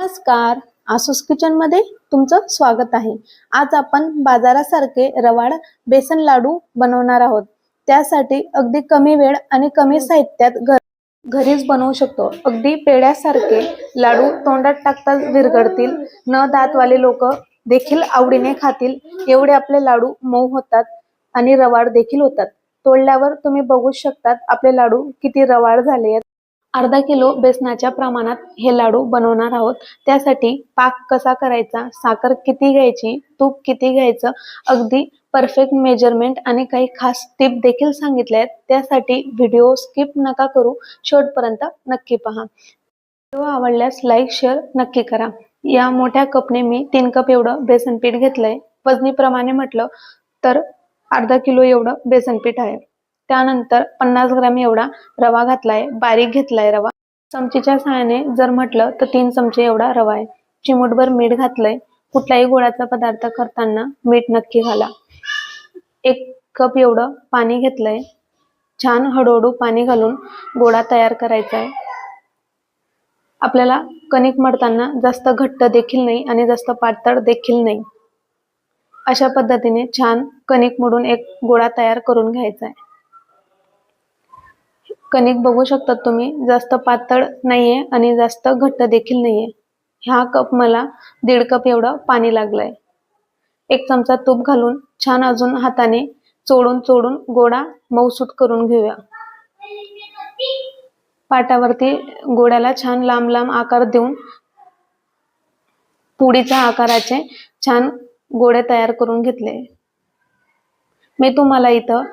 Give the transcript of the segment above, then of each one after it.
नमस्कार. आसूस किचनमध्ये तुमचं स्वागत आहे. आज आपण बाजारासारखे रवाड बेसन लाडू बनवणार आहोत. त्यासाठी अगदी कमी वेळ आणि कमी साहित्यात घर घरीच बनवू शकतो. अगदी पेड्यासारखे लाडू तोंडात टाकताच विरघळतील. न दातवाले लोक देखील आवडीने खातील. एवढे आपले लाडू मऊ होतात आणि रवाड देखील होतात. तोडल्यावर तुम्ही बघू शकतात आपले लाडू किती रवाड झाले आहेत. अर्धा किलो बेसनाच्या प्रमाणात हे लाडू बनवणार आहोत. त्यासाठी पाक कसा करायचा साखर किती घ्यायची तूप किती घ्यायचं अगदी परफेक्ट मेजरमेंट आणि काही खास टिप देखील सांगितल्या आहेत. त्यासाठी व्हिडिओ स्किप नका करू शेवटपर्यंत नक्की पहा. व्हिडिओ आवडल्यास लाईक शेअर नक्की करा. या मोठ्या कपने मी तीन कप एवढं बेसन पीठ घेतलंय. वजनीप्रमाणे म्हटलं तर अर्धा किलो एवढं बेसन पीठ आहे. त्यानंतर पन्नास ग्रॅम एवढा रवा घातलाय बारीक घेतलाय रवा. चमचीच्या सहाय्याने जर म्हटलं तर तीन चमचे एवढा रवा आहे. चिमूटभर मीठ घातलंय. कुठलाही गोळाचा पदार्थ करताना मीठ नक्की घाला. एक कप एवढं पाणी घेतलंय. छान हळूहळू पाणी घालून गोळा तयार करायचा आहे. आपल्याला कणिक मडताना जास्त घट्ट देखील नाही आणि जास्त पातळ देखील नाही. अशा पद्धतीने छान कणिक मोडून एक गोळा तयार करून घ्यायचा आहे. कणिक बघू शकता तुम्ही. जास्त पातळ नाहीये आणि जास्त घट्ट देखील नाहीये. ह्या कप मला दीड कप एवढं पाणी लागलंय. एक चमचा तूप घालून छान अजून हाताने चोडून चोडून गोडा मऊसूत करून घेऊया. पाटावरती गोड्याला छान लांब लांब आकार देऊन पुडीच्या आकाराचे छान गोडे तयार करून घेतले. मी तुम्हाला इथं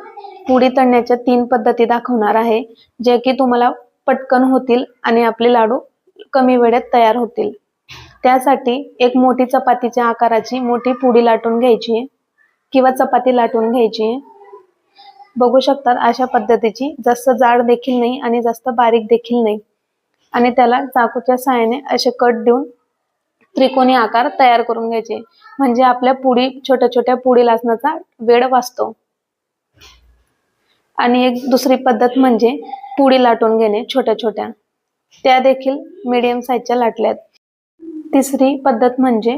पुडी तळण्याच्या तीन पद्धती दाखवणार आहे जे की तुम्हाला पटकन होतील आणि आपले लाडू कमी वेळेत तयार होतील. त्यासाठी एक मोठी चपातीच्या आकाराची मोठी पुडी लाटून घ्यायची किंवा चपाती लाटून घ्यायची. बघू शकतात अशा पद्धतीची जास्त जाड देखील नाही आणि जास्त बारीक देखील नाही. आणि त्याला चाकूच्या साहाय्याने असे कट देऊन त्रिकोणी आकार तयार करून घ्यायचे. म्हणजे आपल्या पुडी छोट्या छोट्या पुडी लाचण्याचा वेळ वाचतो. आणि एक दुसरी पद्धत म्हणजे पुडी लाटून घेणे छोट्या छोट्या. त्या देखील मीडियम साईजच्या लाटल्यात. तिसरी पद्धत म्हणजे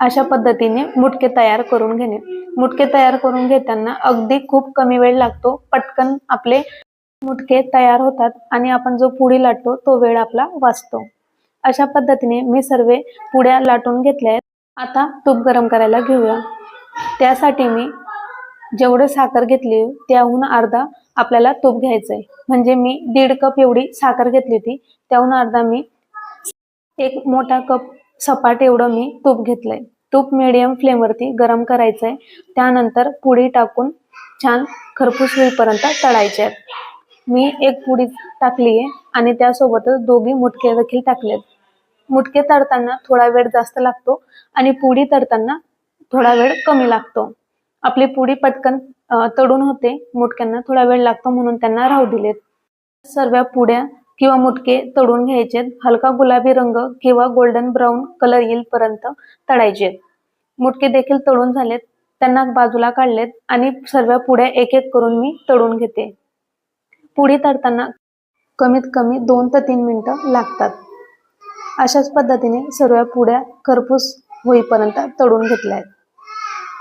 अशा पद्धतीने मुटके तयार करून घेणे. मुटके तयार करून घेताना अगदी खूप कमी वेळ लागतो. पटकन आपले मुटके तयार होतात आणि आपण जो पुडी लाटतो तो वेळ आपला वाचतो. अशा पद्धतीने मी सर्व पुड्या लाटून घेतल्या आहेत. आता तूप गरम करायला घेऊया. त्यासाठी मी जेवढं साखर घेतली त्याहून अर्धा आपल्याला तूप घ्यायचंय. म्हणजे मी दीड कप एवढी साखर घेतली होती त्याहून अर्धा मी एक मोठा कप सपाट एवढं मी तूप घेतलंय. तूप मिडियम फ्लेमवरती गरम करायचंय. त्यानंतर पुडी टाकून छान खरपूस होईपर्यंत तळायचे आहेत. मी एक पुडी टाकली आहे आणि त्यासोबतच दोघी मुटके देखील टाकलेत. मुटके तळताना थोडा वेळ जास्त लागतो आणि पुडी तळताना थोडा वेळ कमी लागतो. आपली पुडी पटकन तडून होते. मुटक्यांना थोडा वेळ लागतो म्हणून त्यांना राहू दिलेत. सर्व पुड्या किंवा मुटके तळून घ्यायचे हलका गुलाबी रंग किंवा गोल्डन ब्राऊन कलर येईलपर्यंत तळायचे मुटके देखील तळून झालेत. त्यांना बाजूला काढलेत आणि सर्व पुड्या एक एक करून मी तळून घेते. पुढे तळताना कमीत कमी दोन ते तीन मिनिटं लागतात. अशाच पद्धतीने सर्व पुड्या खरपूस होईपर्यंत तळून घेतल्या आहेत.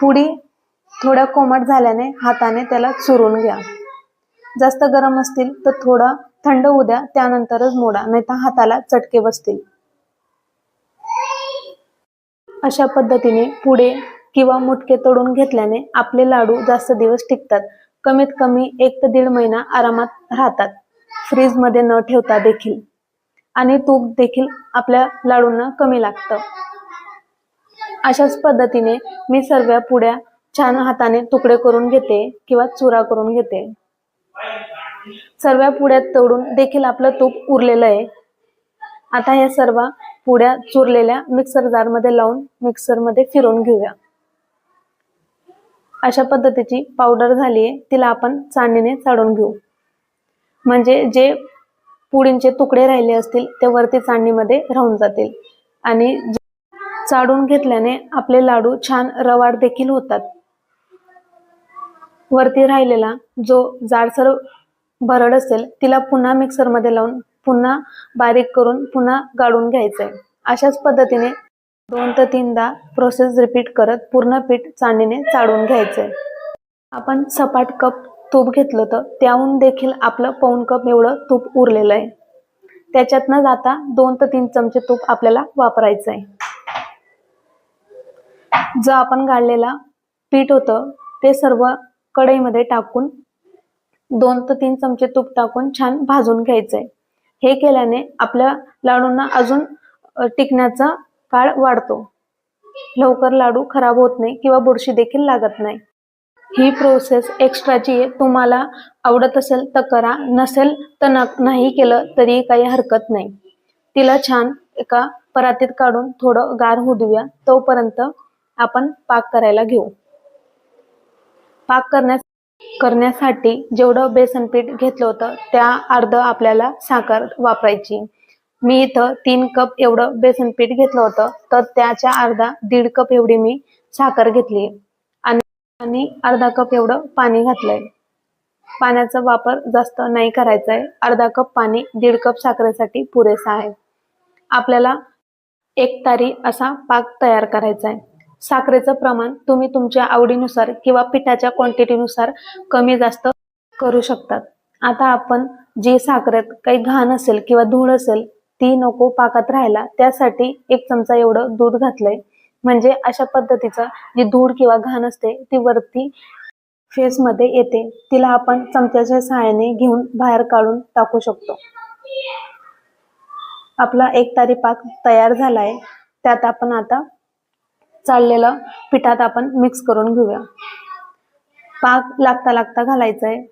पुडी थोड्या कोमट झाल्याने हाताने त्याला चुरून घ्या. जास्त गरम असतील तर थोडा थंड होऊ द्या त्यानंतरच मोडा नाहीतर हाताला चटके बसतील. अशा पद्धतीने पुढे किंवा मुटके तोडून घेतल्याने आपले लाडू जास्त दिवस टिकतात. कमीत कमी एक ते दीड महिना आरामात राहतात. फ्रीजमध्ये न ठेवता देखील. आणि तूप देखील आपल्या लाडूंना कमी लागतं. अशाच पद्धतीने मी सर्व पुड्या छान हाताने तुकडे करून घेते किंवा चुरा करून घेते. सर्व पुड्यात तोडून देखील आपलं तूप उरलेलं आहे. आता या सर्व पुड्या चुरलेल्या मिक्सर जारमध्ये लावून मिक्सरमध्ये फिरवून घेऊया. अशा पद्धतीची पावडर झाली आहे तिला आपण चाळणीने चाळून घेऊ. म्हणजे जे पुडींचे तुकडे राहिले असतील ते वरती चाळणीमध्ये राहून जातील. आणि चाळून घेतल्याने आपले लाडू छान रवाड देखील होतात. वरती राहिलेला जो जाडसर भरड असेल तिला पुन्हा मिक्सरमध्ये लावून पुन्हा बारीक करून पुन्हा गाळून घ्यायचंय. अशाच पद्धतीने दोन ते तीनदा प्रोसेस रिपीट करत पूर्ण पीठ चाळणीने चाळून घ्यायचंय. आपण सपाट कप तूप घेतलं तर त्याहून देखील आपलं पाऊन कप एवढं तूप उरलेलं आहे. त्याच्यात न जाता दोन ते तीन चमचे तूप आपल्याला वापरायचं आहे जो आपण गाळलेला पीठ होतं ते सर्व कढईमध्ये टाकून दोन ते तीन चमचे तूप टाकून छान भाजून घ्यायचंय. हे केल्याने आपल्या लाडूंना अजून टिकण्याचा काळ वाढतो. लवकर लाडू खराब होत नाही किंवा बुरशी देखील लागत नाही. ही प्रोसेस एक्स्ट्राची आहे तुम्हाला आवडत असेल तर करा नसेल तर न नाही केलं तरी काही हरकत नाही. तिला छान एका परातीत काढून थोडं गार होऊ देऊया. तोपर्यंत आपण पाक करायला घेऊ. पाक करण्यास करण्यासाठी जेवढं बेसन पीठ घेतलं होतं त्या अर्ध आपल्याला साखर वापरायची. मी इथं तीन कप एवढं बेसन पीठ घेतलं होतं. तर त्याच्या अर्धा दीड कप एवढी मी साखर घेतली आणि अर्धा कप एवढं पाणी घातलंय. पाण्याचा वापर जास्त नाही करायचा आहे अर्धा कप पाणी दीड कप साखरेसाठी पुरेसा आहे. आपल्याला एक तारी असा पाक तयार करायचा आहे साखरेचं प्रमाण तुम्ही तुमच्या आवडीनुसार किंवा पिठाच्या क्वांटिटीनुसार कमी जास्त करू शकतात. आता आपण जी साखरेत काही घाण असेल किंवा धूळ असेल ती नको पाकात राहायला त्यासाठी एक चमचा एवढं दूध घातलंय. म्हणजे अशा पद्धतीचं जी धूळ किंवा घाण असते ती वरती फेस मध्ये येते. तिला आपण चमच्याच्या सहाय्याने घेऊन बाहेर काढून टाकू शकतो. आपला एक तारी पाक तयार झालाय. त्यात आपण आता चाललेलं पिठात आपण मिक्स करून घेऊया. पाक लागता लागता घालायचा आहे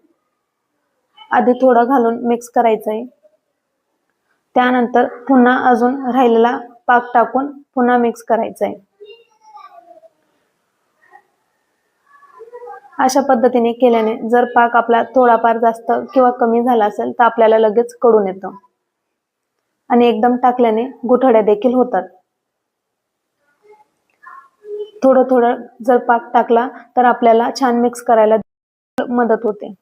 आधी थोडं घालून मिक्स करायचं आहे त्यानंतर पुन्हा अजून राहिलेला पाक टाकून पुन्हा मिक्स करायचं आहे अशा पद्धतीने केल्याने जर पाक आपला थोडाफार जास्त किंवा कमी झाला असेल तर आपल्याला लगेच कडून येतं. आणि एकदम टाकल्याने गुठड्या देखील होतात. थोडं थोडं जर पाक टाकला तर आपल्याला छान मिक्स करायला मदत होते.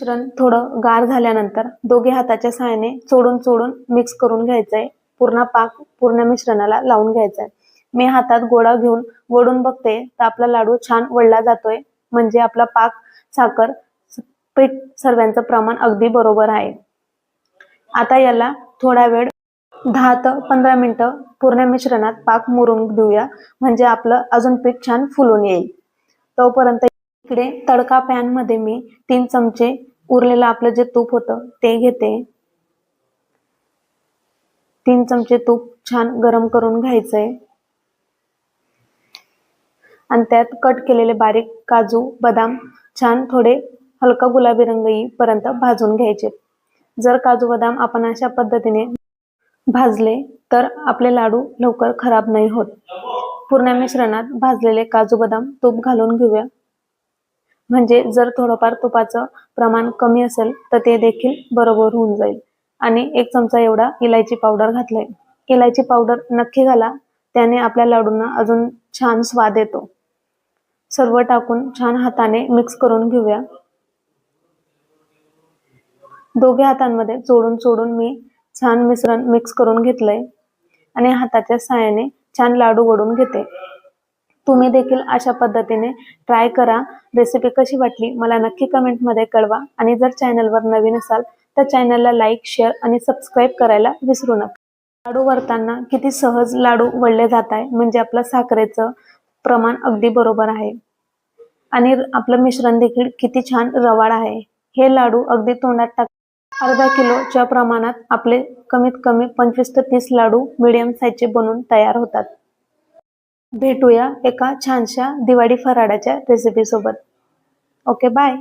मिश्रण थोडं गार झाल्यानंतर दोघे हाताच्या सहाय्याने चोडून चोडून मिक्स करून घ्यायचंय. पूर्ण पाक पूर्ण मिश्रणाला लावून घ्यायचाय. मी हातात गोळा घेऊन वडून बघते तर आपला लाडू छान वळला जातोय. म्हणजे आपला पाक साखर पीठ सर्वांचं प्रमाण अगदी बरोबर आहे. आता याला थोडा वेळ दहा ते पंधरा मिनिटं पूर्ण मिश्रणात पाक मुरून देऊया म्हणजे आपलं अजून पीठ छान फुलून येईल. तोपर्यंत इकडे तडका पॅनमध्ये मी तीन चमचे उरलेलं आपलं जे तूप होतं ते घेते. तीन चमचे तूप छान गरम करून घ्यायचंय. आणि त्यात कट केलेले बारीक काजू बदाम छान थोडे हलका गुलाबी रंग येईपर्यंत भाजून घ्यायचे. जर काजू बदाम आपण अशा पद्धतीने भाजले तर आपले लाडू लवकर खराब नाही होत. पूर्ण मिश्रणात भाजलेले काजू बदाम तूप घालून घेऊया. म्हणजे जर थोडंफार तुपाचं प्रमाण कमी असेल तर ते देखील बरोबर होऊन जाईल. आणि एक चमचा एवढा इलायची पावडर घातलाय. इलायची पावडर नक्की घाला. त्याने आपल्या लाडूंना अजून छान स्वाद येतो. सर्व टाकून छान हाताने मिक्स करून घेऊया. दोघे हातांमध्ये चोडून चोडून मी छान मिश्रण मिक्स करून घेतलंय. आणि हाताच्या साहाय्याने छान लाडू वडून घेते. तुम्ही देखील अशा पद्धतीने ट्राय करा. रेसिपी कशी वाटली मला नक्की कमेंटमध्ये कळवा. आणि जर चॅनलवर नवीन असाल तर चॅनलला लाईक शेअर आणि सबस्क्राईब करायला विसरू नका. लाडू वरताना किती सहज लाडू वळले जात आहे म्हणजे आपलं साखरेचं प्रमाण अगदी बरोबर आहे. आणि आपलं मिश्रण देखील किती छान रवाळ आहे. हे लाडू अगदी तोंडात टाक अर्धा किलोच्या प्रमाणात आपले कमीत कमी पंचवीस ते तीस लाडू मिडियम साईजचे बनून तयार होतात. भेटूया एका छानशा दिवाळी फराळाच्या रेसिपी सोबत. Okay bye